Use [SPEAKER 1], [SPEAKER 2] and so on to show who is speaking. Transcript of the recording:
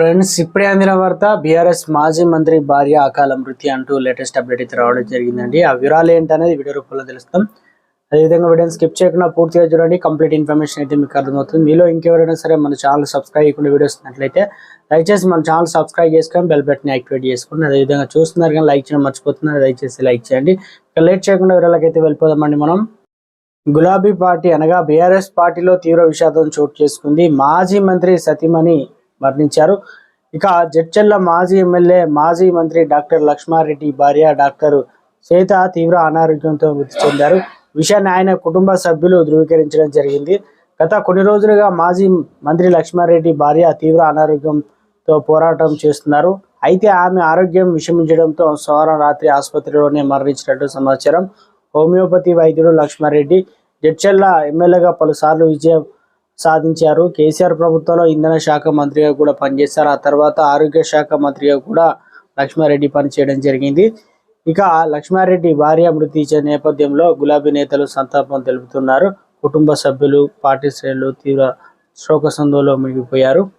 [SPEAKER 1] Friends ఇప్పుడే అందిన వార్త బీఆర్ఎస్ మాజీ మంత్రి భార్య అకాల మృతి అంటూ లేటెస్ట్ అప్డేట్ అయితే రావడం జరిగిందండి. ఆ వివరాలు ఏంటనేది వీడియో రూపంలో తెలుస్తాం. అదేవిధంగా వీడియోని స్కిప్ చేయకుండా పూర్తిగా చూడండి. కంప్లీట్ ఇన్ఫర్మేషన్ అయితే మీకు అర్థమవుతుంది. మీలో ఇంకెవరైనా సరే మన ఛానల్ సబ్స్క్రైబ్ చేయకుండా వీడియోస్ ఉన్నట్లయితే దయచేసి మన ఛానల్ సబ్స్క్రైబ్ చేసుకొని బెల్ బటన్ యాక్టివేట్ చేసుకోండి. అదేవిధంగా చూస్తున్నారు కానీ లైక్ చేయడం మర్చిపోతున్నారు దయచేసి లైక్ చేయండి. ఇక లేట్ చేయకుండా వివరాలకైతే వెళ్ళిపోదామండి మనం. గులాబీ పార్టీ అనగా బీఆర్ఎస్ పార్టీలో తీవ్ర విషాదం చోటు చేసుకుంది మాజీ మంత్రి సతీమణి మరణించారు. ఇక జడ్చెల్ల మాజీ ఎమ్మెల్యే మాజీ మంత్రి డాక్టర్ లక్ష్మారెడ్డి భార్య డాక్టర్ శ్వేత తీవ్ర అనారోగ్యంతో మృతి చెందారు. విషయాన్ని ఆయన కుటుంబ సభ్యులు ధృవీకరించడం జరిగింది. గత కొన్ని రోజులుగా మాజీ మంత్రి లక్ష్మారెడ్డి భార్య తీవ్ర అనారోగ్యంతో పోరాటం చేస్తున్నారు. అయితే ఆమె ఆరోగ్యం విషమించడంతో సోమవారం రాత్రి ఆసుపత్రిలోనే మరణించినట్టు సమాచారం. హోమియోపతి వైద్యుడు లక్ష్మారెడ్డి జడ్చెల్ల ఎమ్మెల్యేగా పలుసార్లు విజయం సాధించారు. కేసీఆర్ ప్రభుత్వంలో ఇంధన శాఖ మంత్రిగా కూడా పనిచేశారు. ఆ తర్వాత ఆరోగ్య శాఖ మంత్రిగా కూడా లక్ష్మారెడ్డి పనిచేయడం జరిగింది. ఇక లక్ష్మారెడ్డి భార్య మృతి నేపథ్యంలో గులాబీ నేతలు సంతాపం తెలుపుతున్నారు. కుటుంబ సభ్యులు పార్టీ శ్రేణులు తీవ్ర శోకసందులో మునిగిపోయారు.